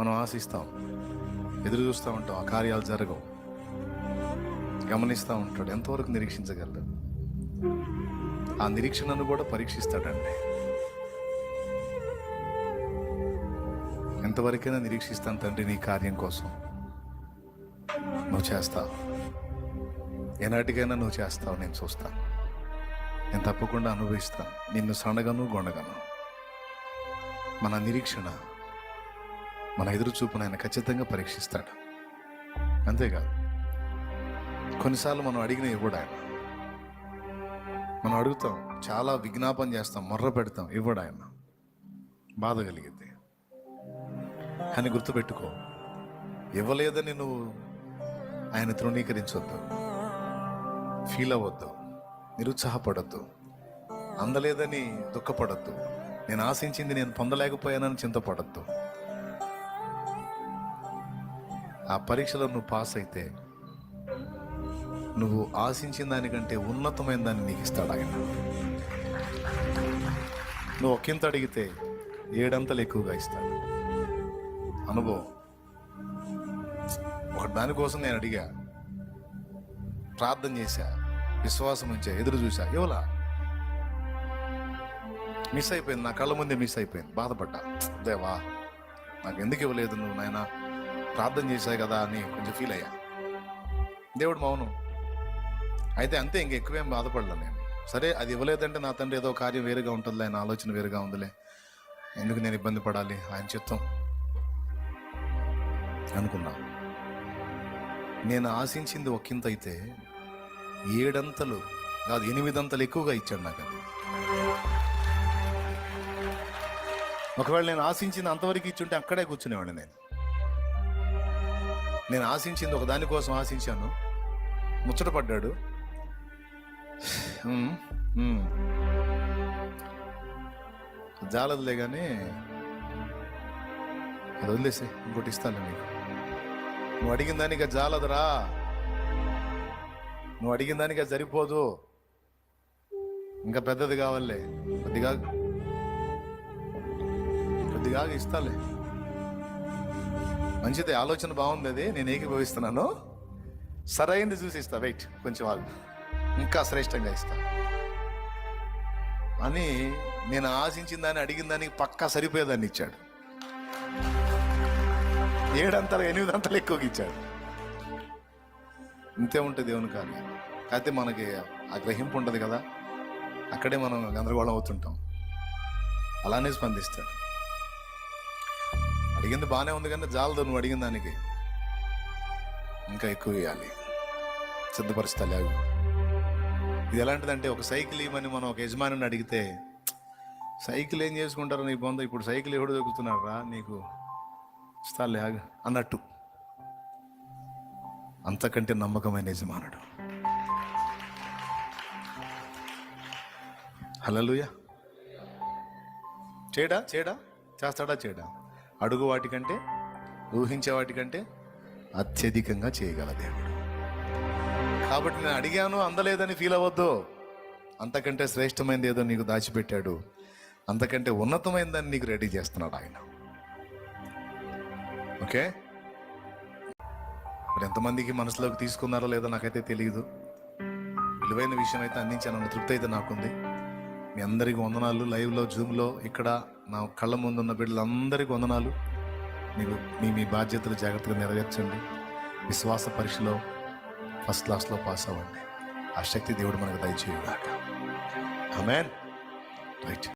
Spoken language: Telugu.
మనం ఆశిస్తాం. ఎదురు చూస్తూ ఉంటాం. ఆ కార్యాలు జరగవు. గమనిస్తూ ఉంటాడు. ఎంతవరకు నిరీక్షించగలడు? ఆ నిరీక్షణను కూడా పరీక్షిస్తాడండి. ఎంతవరకైనా నిరీక్షిస్తాను తండ్రి నీ కార్యం కోసం. నువ్వు చేస్తావు. ఎనాటికైనా నువ్వు చేస్తావు. నేను చూస్తాను. నేను తప్పకుండా అనుభవిస్తాను. నిన్ను సనగను గొండగను మన నిరీక్షణ మన ఎదురు చూపును ఆయన ఖచ్చితంగా పరీక్షిస్తాడు. అంతేకాదు కొన్నిసార్లు మనం అడిగినవి ఇవ్వడు ఆయన. మనం అడుగుతాం చాలా విజ్ఞాపన చేస్తాం మొర్ర పెడతాం ఇవ్వడు ఆయన. బాధ కలిగింది కానీ గుర్తుపెట్టుకో ఇవ్వలేదని నువ్వు ఆయన తృణీకరించొద్దు. ఫీల్ అవ్వద్దు. నిరుత్సాహపడద్దు. అందలేదని దుఃఖపడద్దు. నేను ఆశించింది నేను పొందలేకపోయానని చింతపడద్దు. ఆ పరీక్షలో నువ్వు పాస్ అయితే నువ్వు ఆశించిన దానికంటే ఉన్నతమైన దాన్ని నీకు ఇస్తాడు ఆయన. నువ్వు ఒకంత అడిగితే ఏడంతలు ఎక్కువగా ఇస్తాడు. అనుభవం. ఒక దానికోసం నేను అడిగా. ప్రార్థన చేశా విశ్వాసం ఉంచా ఎదురు చూసా ఇవ్వలా మిస్ అయిపోయింది నా కళ్ళ ముందే మిస్ అయిపోయింది బాధపడ్డా. దేవా నాకు ఎందుకు ఇవ్వలేదు నువ్వు నాయనా? ప్రార్థన చేశాయి కదా అని కొంచెం ఫీల్ అయ్యా. దేవుడు మౌనం. అయితే అంతే ఇంక ఎక్కువేం బాధపడలే నేను. సరే అది ఇవ్వలేదంటే నా తండ్రి ఏదో కార్యం వేరుగా ఉంటుందిలే నా ఆలోచన వేరుగా ఉందిలే. ఎందుకు నేను ఇబ్బంది పడాలి? ఆయన చిత్తం. అనుకున్నా. నేను ఆశించింది ఒకంత అయితే ఏడంతలు కాదు ఎనిమిదంతలు ఎక్కువగా ఇచ్చాడు నాకు అది. ఒకవేళ నేను ఆశించింది అంతవరకు ఇచ్చుంటే అక్కడే కూర్చునేవాడిని నేను. నేను ఆశించింది ఒక దానికోసం ఆశించాను. ముచ్చటపడ్డాడు. జాలదులే కానీ అది వదిలేసి ఇంకోటి ఇస్తాను నీకు. నువ్వు అడిగిన దానికి జాలదురా. నువ్వు అడిగిన దానికి సరిపోదు. ఇంకా పెద్దది కావాలే కొద్దిగా కొద్దిగా ఇస్తాలే మంచిది ఆలోచన బాగుంది అది నేను ఏకీభవిస్తున్నాను. సరైనది చూసి ఇస్తా వెయిట్ కొంచెం వాళ్ళు ఇంకా శ్రేష్టంగా ఇస్తా. అని నేను ఆశించిన దాన్ని అడిగిన దానికి పక్కా సరిపోయేదాన్ని ఇచ్చాడు. ఏడంతలు ఎనిమిదంతలు ఎక్కువగా ఇచ్చాడు. ఇంతే ఉంటుంది దేవుని కానీ అయితే మనకి ఆ గ్రహింపు ఉంటుంది కదా. అక్కడే మనం గందరగోళం అవుతుంటాం. అలానే స్పందిస్తాడు. అడిగింది బాగానే ఉంది కానీ జాలదు నువ్వు అడిగిన దానికి. ఇంకా ఎక్కువ వేయాలి సిద్ధపరుస్తా లేవు. ఇది ఎలాంటిదంటే ఒక సైకిల్ ఇవ్వమని మనం ఒక యజమానిని అడిగితే సైకిల్ ఏం చేసుకుంటారో నీ బొంద ఇప్పుడు సైకిల్ ఎవడు దొరుకుతున్నాడు రా నీకు? ఇస్తాలే అన్నట్టు. అంతకంటే నమ్మకమైన యజమానుడు. హలలుయ చేయడా చేయడా చేస్తాడా చేయడా అడుగు వాటికంటే ఊహించే వాటికంటే అత్యధికంగా చేయగల దేవుడు. కాబట్టి నేను అడిగాను అందలేదని ఫీల్ అవ్వద్దు. అంతకంటే శ్రేష్టమైనది ఏదో నీకు దాచిపెట్టాడు. అంతకంటే ఉన్నతమైనదాన్ని నీకు రెడీ చేస్తున్నాడు ఆయన. ఓకే? మరి ఎంతమందికి మనసులోకి తీసుకున్నారో లేదో నాకైతే తెలియదు విలువైన విషయం అయితే అందించానన్న తృప్తి అయితే నాకుంది. మీ అందరికీ వందనాలు. లైవ్లో జూమ్లో ఇక్కడ నా కళ్ళ ముందున్న బిడ్డలందరికీ వందనాలు. మీరు మీ మీ బాధ్యతలు జాగ్రత్తగా నెరవేర్చండి. విశ్వాస పరీక్షలో ఫస్ట్ క్లాస్లో పాస్ అవ్వండి. ఆ శక్తి దేవుడు మనకు దయచేయుగాక. ఆమెన్. రైట్.